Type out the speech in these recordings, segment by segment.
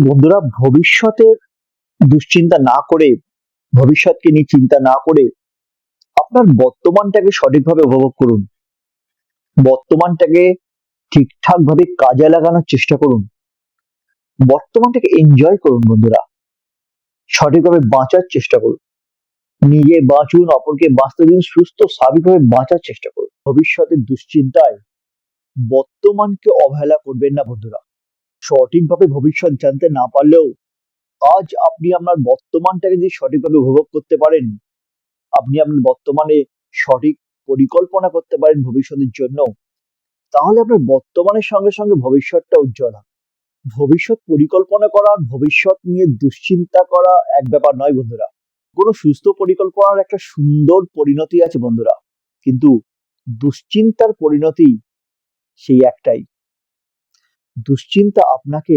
বন্ধুরা, ভবিষ্যতের দুশ্চিন্তা না করে, ভবিষ্যৎকে নিয়ে চিন্তা না করে আপনার বর্তমানটাকে সঠিকভাবে উপভোগ করুন। বর্তমানটাকে ঠিকঠাক ভাবে কাজে লাগানোর চেষ্টা করুন। বর্তমানটাকে এনজয় করুন বন্ধুরা। সঠিকভাবে বাঁচার চেষ্টা করুন। নিজে বাঁচুন, অপরকে বাঁচতে দিন, সুস্থ, স্বাভাবিকভাবে বাঁচার চেষ্টা করুন। ভবিষ্যতের দুশ্চিন্তায় বর্তমানকে অবহেলা করবেন না বন্ধুরা। সঠিকভাবে ভবিষ্যৎ জানতে না পারলেও আজ আপনি আপনার বর্তমানটাকে যদি সঠিকভাবে উপভোগ করতে পারেন, আপনি আপনার বর্তমানে সঠিক পরিকল্পনা করতে পারেন ভবিষ্যতের জন্য, তাহলে আপনার বর্তমানের সঙ্গে সঙ্গে ভবিষ্যৎটা উজ্জ্বল হবে। ভবিষ্যৎ পরিকল্পনা করা, ভবিষ্যৎ নিয়ে দুশ্চিন্তা করা এক ব্যাপার নয় বন্ধুরা। কোনো সুস্থ পরিকল্পনার একটা সুন্দর পরিণতি আছে বন্ধুরা। কিন্তু দুশ্চিন্তার পরিণতি সেই একটাই। দুশ্চিন্তা আপনাকে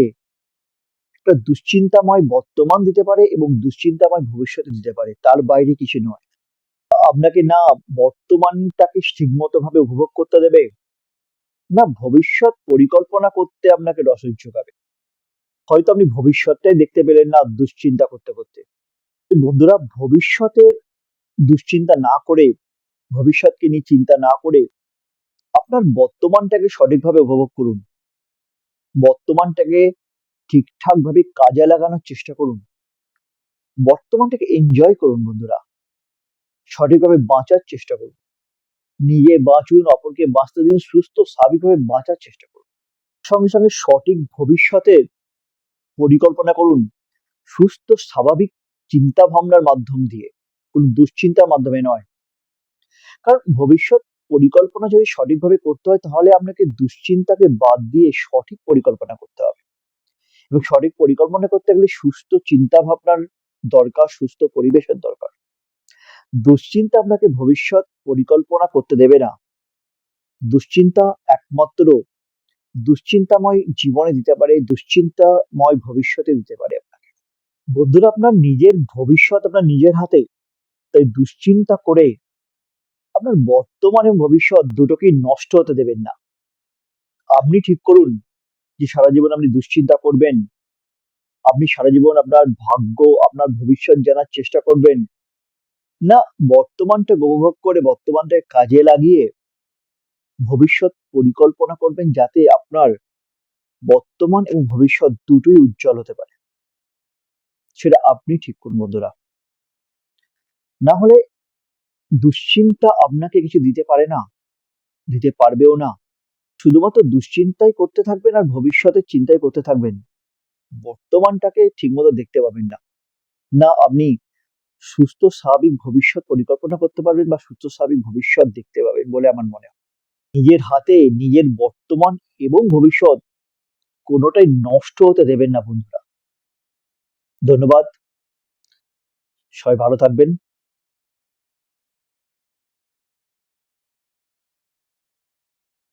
একটা দুশ্চিন্তাময় বর্তমান দিতে পারে এবং দুশ্চিন্তাময় ভবিষ্যতে দিতে পারে, তার বাইরে কিছু নয়। আপনাকে না বর্তমানটাকে ঠিকমতো ভাবে উপভোগ করতে দেবে, না ভবিষ্যৎ পরিকল্পনা করতে আপনাকে রসদ যোগাবে হয়তো আপনি ভবিষ্যৎটাই দেখতে পেলেন না দুশ্চিন্তা করতে করতে। বন্ধুরা ভবিষ্যতের দুশ্চিন্তা না করে, ভবিষ্যৎকে নিয়ে চিন্তা না করে আপনার বর্তমানটাকে সঠিকভাবে উপভোগ করুন। বর্তমানটাকে ঠিকঠাক ভাবে কাজে লাগানোর চেষ্টা করুন। বর্তমানটাকে এনজয় করুন বন্ধুরা। সঠিকভাবে বাঁচার চেষ্টা করুন। নিজে বাঁচুন, অপরকে বাঁচতে দিন, সুস্থ, স্বাভাবিকভাবে বাঁচার চেষ্টা করুন। সঙ্গে সঙ্গে সঠিক ভবিষ্যতের পরিকল্পনা করুন। সুস্থ, স্বাভাবিক চিন্তা ভাবনার মাধ্যম দিয়ে। কোন দুশ্চিন্তার মাধ্যমে নয়। কারণ ভবিষ্যৎ পরিকল্পনা যদি সঠিকভাবে করতে হয়, তাহলে আপনাকে দুশ্চিন্তাকে বাদ দিয়ে সঠিক পরিকল্পনা করতে হবে। এবং সঠিক পরিকল্পনা করতে গেলে সুস্থ চিন্তা ভাবনার দরকার, সুস্থ পরিবেশের দরকার। দুশ্চিন্তা আপনাকে ভবিষ্যৎ পরিকল্পনা করতে দেবে না। দুশ্চিন্তা একমাত্র দুশ্চিন্তাময় জীবনে দিতে পারে, দুশ্চিন্তাময় ভবিষ্যতে দিতে পারে আপনাকে। বন্ধুরা, আপনার নিজের ভবিষ্যৎ আপনার নিজের হাতে, তাই দুশ্চিন্তা করে আপনার বর্তমান এবং ভবিষ্যৎ দুটোকেই নষ্ট হতে দেবেন না। আপনি ঠিক করুন যে সারা জীবন আপনি দুশ্চিন্তা করবেন। আপনি সারা জীবন আপনার ভাগ্য, আপনার ভবিষ্যৎ জানার চেষ্টা করবেন। না, বর্তমানটা উপভোগ করে বর্তমানটাকে কাজে লাগিয়ে ভবিষ্যৎ পরিকল্পনা করবেন যাতে আপনার বর্তমান এবং ভবিষ্যৎ দুটোই উজ্জ্বল হতে পারে। সেটা আপনি ঠিক করুন বন্ধুরা। না হলে দুশ্চিন্তা আপনাকে কিছু দিতে পারে না, দিতে পারবেও না। শুধুমাত্র দুশ্চিন্তাই করতে থাকবেন আর ভবিষ্যতের চিন্তাই করতে থাকবেন। বর্তমানটাকে ঠিকমতো দেখতে পাবেন না। না, আপনি সুস্থ, স্বাভাবিক ভবিষ্যৎ পরিকল্পনা করতে পারবেন বা সুস্থ, স্বাভাবিক ভবিষ্যৎ দেখতে পাবেন বলে আমার মনে হয়। নিজের হাতে, নিজের বর্তমান এবং ভবিষ্যৎ কোনোটাই নষ্ট হতে দেবেন না বন্ধুরা। ধন্যবাদ। সবাই ভালো থাকবেন।